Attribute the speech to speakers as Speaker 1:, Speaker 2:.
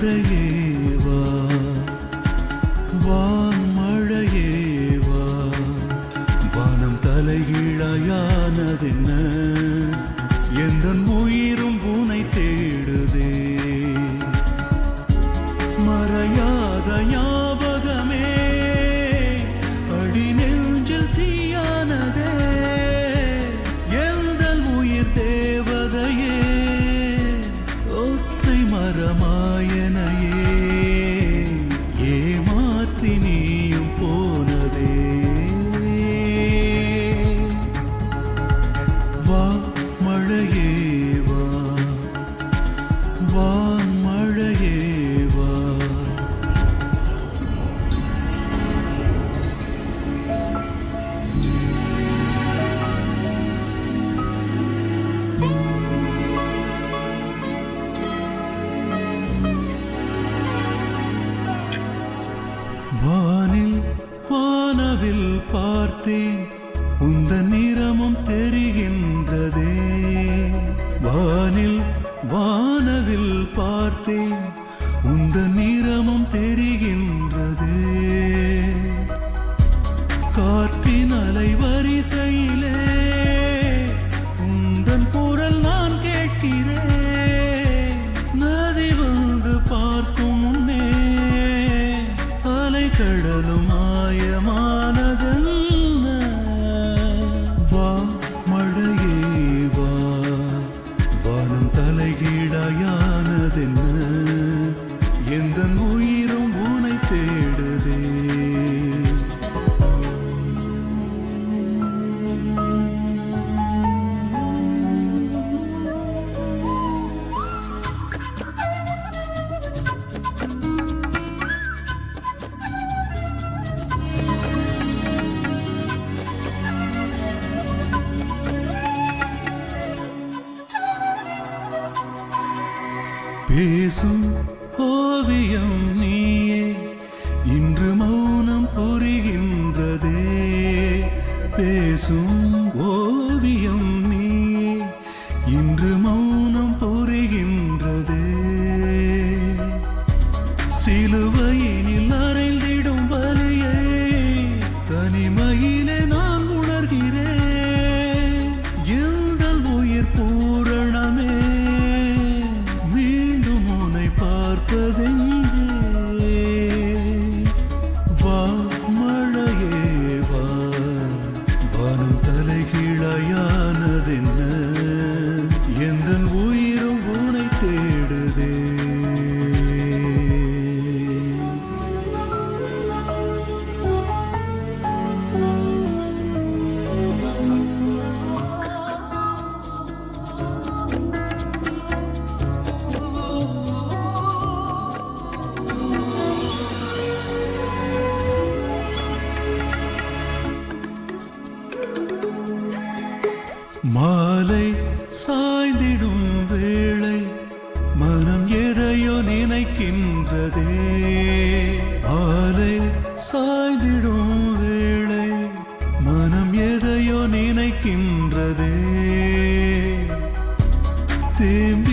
Speaker 1: மழையேவா வான் மழையேவா வானம் தலைகீழாயானதென்ன? எந்த உயிரும் பூனை தேடுதே. மறையாத ஞாபகமே அடி நெஞ்சில் தீயானதே. எந்தன் உயிர் தேவதையே ஒற்றை மரமாயனையே வானவில் பார்த்தேன் உந்த நிறமும் தெரிகின்றதே. வானில் வானவில் பார்த்தேன் உந்த நிறமும் தெரிகின்றதே. காற்றின் அலை வரிசையிலே உந்தன் குரல் நான் கேட்கிறேன். நதி வந்து பார்க்கும் முன்னே அலை கடலும் மாயமானதென்ன பேசும் ஓவியம் நீயே. இன்று மௌனம் புரிகின்றதே. பேசும் ஓவியம் நீயே. இன்று மௌனம் புரிகின்றதே. சிலுவையினில் பார்ப்பதெங்கே வா மழையே வா. வனம் தலைகிழையானதென்ன? மாலை சாய்ந்திடும் வேளை மனம் எதையோ நினைக்கின்றதே. மாலை சாய்ந்திடும் வேளை மனம் எதையோ நினைக்கின்றதே. தேம்பி